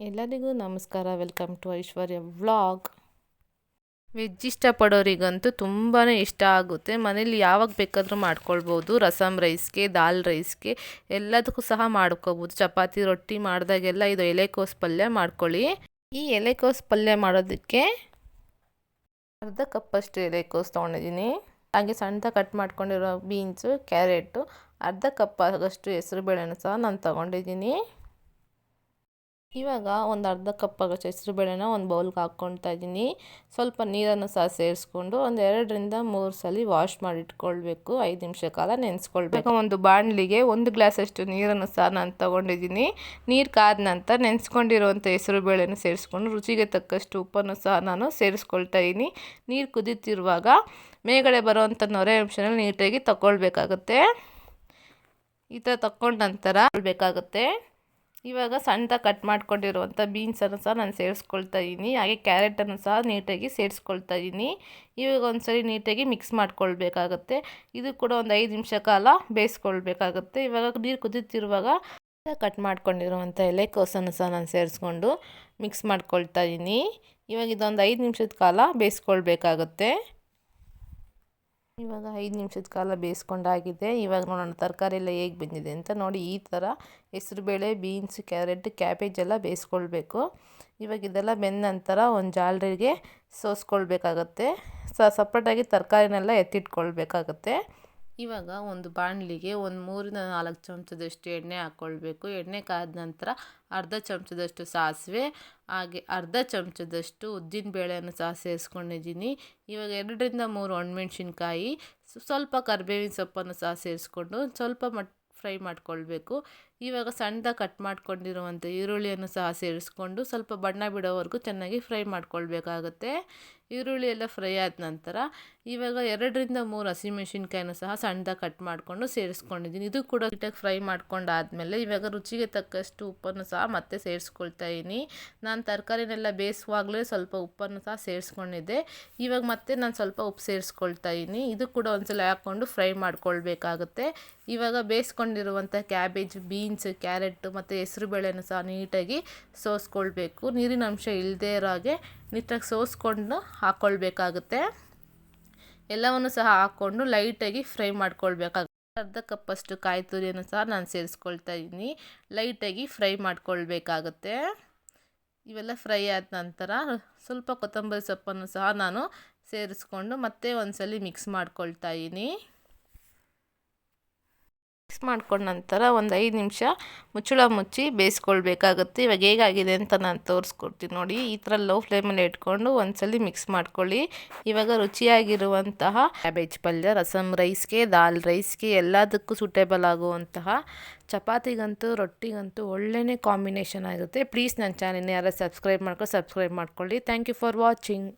ಎಲ್ಲರಿಗೂ ನಮಸ್ಕಾರ. Welcome to Aishwarya vlog veg ಇಷ್ಟಪಡೋರಿಗಂತೂ ತುಂಬಾ ಇಷ್ಟ ಆಗುತ್ತೆ. ಮನೇಲಿ ಯಾವಾಗ ಬೇಕಾದರೂ ಮಾಡ್ಕೊಳ್ಬೋದು. ರಸಮ್ ರೈಸ್ಗೆ, ದಾಲ್ ರೈಸ್ಗೆ ಎಲ್ಲದಕ್ಕೂ ಸಹ ಮಾಡ್ಕೋಬೋದು. ಚಪಾತಿ, ರೊಟ್ಟಿ ಮಾಡಿದಾಗೆಲ್ಲ ಇದು ಎಲೆಕೋಸು ಪಲ್ಯ ಮಾಡ್ಕೊಳ್ಳಿ. ಈ ಎಲೆಕೋಸು ಪಲ್ಯ ಮಾಡೋದಕ್ಕೆ ಅರ್ಧ ಕಪ್ಪಷ್ಟು ಎಲೆಕೋಸು ತೊಗೊಂಡಿದ್ದೀನಿ. ಹಾಗೆ ಸಣ್ಣದಾಗಿ ಕಟ್ ಮಾಡ್ಕೊಂಡಿರೋ ಬೀನ್ಸು ಕ್ಯಾರೆಟು ಅರ್ಧ ಕಪ್ ಆಗೋಷ್ಟು ಹೆಸರು ಬೇಳೆನೂ ಸಹ ನಾನು ತೊಗೊಂಡಿದ್ದೀನಿ. ಇವಾಗ ಒಂದು ಅರ್ಧ ಕಪ್ ಆಗೋಷ್ಟು ಹೆಸರು ಬೇಳೆನ ಒಂದು ಬೌಲ್ಗೆ ಹಾಕ್ಕೊಳ್ತಾ ಇದ್ದೀನಿ. ಸ್ವಲ್ಪ ನೀರನ್ನು ಸಹ ಸೇರಿಸ್ಕೊಂಡು ಒಂದು ಎರಡರಿಂದ ಮೂರು ಸಲ ವಾಶ್ ಮಾಡಿ ಇಟ್ಕೊಳ್ಬೇಕು ಐದು ನಿಮಿಷ ಕಾಲ ನೆನೆಸ್ಕೊಳ್ಬೇಕು. ಒಂದು ಬಾಣಲಿಗೆ ಒಂದು ಗ್ಲಾಸಷ್ಟು ನೀರನ್ನು ಸಹ ನಾನು ತೊಗೊಂಡಿದ್ದೀನಿ. ನೀರು ಕಾದ ನಂತರ ನೆನೆಸ್ಕೊಂಡಿರುವಂಥ ಹೆಸರು ಬೇಳೆನ ಸೇರಿಸ್ಕೊಂಡು ರುಚಿಗೆ ತಕ್ಕಷ್ಟು ಉಪ್ಪನ್ನು ಸಹ ನಾನು ಸೇರಿಸ್ಕೊಳ್ತಾ ಇದ್ದೀನಿ. ನೀರು ಕುದೀತಿರುವಾಗ ಮೇಗಡೆ ಬರುವಂಥ ನೊರೆ ಅಂಶನ ನೀಟಾಗಿ ತಗೊಳ್ಬೇಕಾಗುತ್ತೆ ಈ ಥರ ತಕ್ಕೊಂಡ ನಂತರ ಬೇಕಾಗುತ್ತೆ ಇವಾಗ ಸಣ್ಣದಾಗಿ ಕಟ್ ಮಾಡ್ಕೊಂಡಿರುವಂಥ ಬೀನ್ಸನ್ನು ಸಹ ನಾನು ಸೇರಿಸ್ಕೊಳ್ತಾ ಇದ್ದೀನಿ. ಹಾಗೆ ಕ್ಯಾರೆಟನ್ನು ಸಹ ನೀಟಾಗಿ ಸೇರಿಸ್ಕೊಳ್ತಾ ಇದ್ದೀನಿ. ಇವಾಗ ಒಂದ್ಸರಿ ನೀಟಾಗಿ ಮಿಕ್ಸ್ ಮಾಡ್ಕೊಳ್ಬೇಕಾಗತ್ತೆ. ಇದು ಕೂಡ ಒಂದು ಐದು ನಿಮಿಷ ಕಾಲ ಬೇಯಿಸ್ಕೊಳ್ಬೇಕಾಗತ್ತೆ. ಇವಾಗ ನೀರು ಕುದೀತಿರುವಾಗ ಕಟ್ ಮಾಡ್ಕೊಂಡಿರುವಂಥ ಎಲೆಕೋಸನ್ನು ಸಹ ನಾನು ಸೇರಿಸ್ಕೊಂಡು ಮಿಕ್ಸ್ ಮಾಡ್ಕೊಳ್ತಾ ಇದ್ದೀನಿ. ಇವಾಗ ಇದೊಂದು ಐದು ನಿಮಿಷದ ಕಾಲ ಬೇಯಿಸ್ಕೊಳ್ಬೇಕಾಗತ್ತೆ. ಇವಾಗ ಐದು ನಿಮಿಷದ ಕಾಲ ಬೇಯಿಸ್ಕೊಂಡಾಗಿದೆ ಇವಾಗ ನೋಡೋಣ ತರಕಾರಿ ಎಲ್ಲ ಹೇಗೆ ಬಂದಿದೆ ಅಂತ ನೋಡಿ ಈ ಥರ ಹೆಸರುಬೇಳೆ ಬೀನ್ಸ್, ಕ್ಯಾರೆಟ್, ಕ್ಯಾಬೇಜ್ ಎಲ್ಲ ಬೇಯಿಸ್ಕೊಳ್ಬೇಕು. ಇವಾಗ ಇದೆಲ್ಲ ಬೆಂದ ನಂತರ ಒಂದು ಜಾಲರಿಗೆ ಸೋಸ್ಕೊಳ್ಬೇಕಾಗತ್ತೆ. ಸಪ್ರೇಟಾಗಿ ತರಕಾರಿನೆಲ್ಲ ಎತ್ತಿಟ್ಕೊಳ್ಬೇಕಾಗತ್ತೆ. ಇವಾಗ ಒಂದು ಬಾಣಲಿಗೆ ಒಂದು ಮೂರಿಂದ ನಾಲ್ಕು ಚಮಚದಷ್ಟು ಎಣ್ಣೆ ಹಾಕ್ಕೊಳ್ಬೇಕು. ಎಣ್ಣೆ ಕಾದ ನಂತರ ಅರ್ಧ ಚಮಚದಷ್ಟು ಸಾಸಿವೆ, ಹಾಗೆ ಅರ್ಧ ಚಮಚದಷ್ಟು ಉದ್ದಿನ ಬೇಳೆಯನ್ನು ಸಹ ಸೇರಿಸ್ಕೊಂಡಿದ್ದೀನಿ ಇವಾಗ ಎರಡರಿಂದ ಮೂರು ಒಣಮೆಣ್ಸಿನ್ಕಾಯಿ ಸ್ವಲ್ಪ ಕರಿಬೇವಿನ ಸೊಪ್ಪನ್ನು ಸಹ ಸೇರಿಸ್ಕೊಂಡು ಸ್ವಲ್ಪ ಮಟ್, ಫ್ರೈ ಮಾಡ್ಕೊಳ್ಬೇಕು. ಇವಾಗ ಸಣ್ಣದಾಗಿ ಕಟ್ ಮಾಡ್ಕೊಂಡಿರುವಂಥ ಈರುಳ್ಳಿಯನ್ನು ಸಹ ಸೇರಿಸ್ಕೊಂಡು ಸ್ವಲ್ಪ ಬಣ್ಣ ಬಿಡೋವರೆಗೂ ಚೆನ್ನಾಗಿ ಫ್ರೈ ಮಾಡ್ಕೊಳ್ಬೇಕಾಗುತ್ತೆ. ಈರುಳ್ಳಿ ಎಲ್ಲ ಫ್ರೈ ಆದ ನಂತರ ಇವಾಗ ಎರಡರಿಂದ ಮೂರು ಹಸಿಮೆಣಸಿನ್ಕಾಯನ್ನು ಸಹ ಸಣ್ಣದಾಗಿ ಕಟ್ ಮಾಡಿಕೊಂಡು ಸೇರಿಸ್ಕೊಂಡಿದ್ದೀನಿ. ಇದು ಕೂಡ ನೀಟಾಗಿ ಫ್ರೈ ಮಾಡ್ಕೊಂಡಾದಮೇಲೆ ಇವಾಗ ರುಚಿಗೆ ತಕ್ಕಷ್ಟು ಉಪ್ಪನ್ನು ಸಹ ಮತ್ತೆ ಸೇರಿಸ್ಕೊಳ್ತಾ ಇದ್ದೀನಿ. ನಾನು ತರಕಾರಿನೆಲ್ಲ ಬೇಯಿಸುವಾಗಲೇ ಸ್ವಲ್ಪ ಉಪ್ಪನ್ನು ಸಹ ಸೇರಿಸ್ಕೊಂಡಿದ್ದೆ. ಇವಾಗ ಮತ್ತೆ ನಾನು ಸ್ವಲ್ಪ ಉಪ್ಪು ಸೇರಿಸ್ಕೊಳ್ತಾ ಇದ್ದೀನಿ. ಇದು ಕೂಡ ಒಂದ್ಸಲ ಹಾಕ್ಕೊಂಡು ಫ್ರೈ ಮಾಡ್ಕೊಳ್ಬೇಕಾಗುತ್ತೆ. ಇವಾಗ ಬೇಯಿಸ್ಕೊಂಡಿರುವಂಥ ಕ್ಯಾಬೇಜ್ ಬೀನ್ಸ್, ಕ್ಯಾರೆಟ್ ಮತ್ತು ಹೆಸರು ಬೇಳೆನೂ ಸಹ ನೀಟಾಗಿ ಸೋಸ್ಕೊಳ್ಬೇಕು. ನೀರಿನ ಅಂಶ ಇಲ್ಲದೇ ಇರೋ ಹಾಗೆ ನೀಟಾಗಿ ಸೋಸ್ಕೊಂಡು ಹಾಕ್ಕೊಳ್ಬೇಕಾಗುತ್ತೆ ಎಲ್ಲವನ್ನು ಸಹ ಹಾಕ್ಕೊಂಡು ಲೈಟಾಗಿ ಫ್ರೈ ಮಾಡ್ಕೊಳ್ಬೇಕಾಗುತ್ತೆ. ಅರ್ಧ ಕಪ್ಪಷ್ಟು ಕಾಯಿ ತುರಿಯನ್ನು ಸಹ ನಾನು ಸೇರಿಸ್ಕೊಳ್ತಾ ಇದ್ದೀನಿ. ಲೈಟಾಗಿ ಫ್ರೈ ಮಾಡ್ಕೊಳ್ಬೇಕಾಗುತ್ತೆ. ಇವೆಲ್ಲ ಫ್ರೈ ಆದ ನಂತರ ಸ್ವಲ್ಪ ಕೊತ್ತಂಬರಿ ಸೊಪ್ಪನ್ನು ಸಹ ನಾನು ಸೇರಿಸ್ಕೊಂಡು ಮತ್ತೆ ಒಂದ್ಸಲಿ ಮಿಕ್ಸ್ ಮಾಡ್ಕೊಳ್ತಾ ಇದ್ದೀನಿ. ಮಿಕ್ಸ್ ಮಾಡ್ಕೊಂಡ ನಂತರ ಒಂದು ಐದು ನಿಮಿಷ ಮುಚ್ಚಳ ಮುಚ್ಚಿ ಬೇಯಿಸ್ಕೊಳ್ಬೇಕಾಗುತ್ತೆ. ಇವಾಗ ಹೇಗಾಗಿದೆ ಅಂತ ನಾನು ತೋರಿಸ್ಕೊಡ್ತೀನಿ ನೋಡಿ. ಈ ಥರ ಲೋ ಫ್ಲೇಮಲ್ಲಿ ಇಟ್ಕೊಂಡು ಒಂದ್ಸಲಿ ಮಿಕ್ಸ್ ಮಾಡ್ಕೊಳ್ಳಿ. ಇವಾಗ ರುಚಿಯಾಗಿರುವಂತಹ ಕ್ಯಾಬೇಜ್ ಪಲ್ಯ ರಸಮ್ ರೈಸ್ಗೆ ದಾಲ್ ರೈಸ್ಗೆ ಎಲ್ಲದಕ್ಕೂ ಸೂಟೇಬಲ್ ಆಗುವಂತಹ ಚಪಾತಿಗಂತೂ, ರೊಟ್ಟಿಗಂತೂ ಒಳ್ಳೆಯ ಕಾಂಬಿನೇಷನ್ ಆಗುತ್ತೆ. ಪ್ಲೀಸ್ ನನ್ನ ಚಾನಲ್ನ ಯಾರು ಸಬ್ಸ್ಕ್ರೈಬ್ ಮಾಡ್ಕೊಂಡು ಸಬ್ಸ್ಕ್ರೈಬ್ ಮಾಡ್ಕೊಳ್ಳಿ. Thank you for watching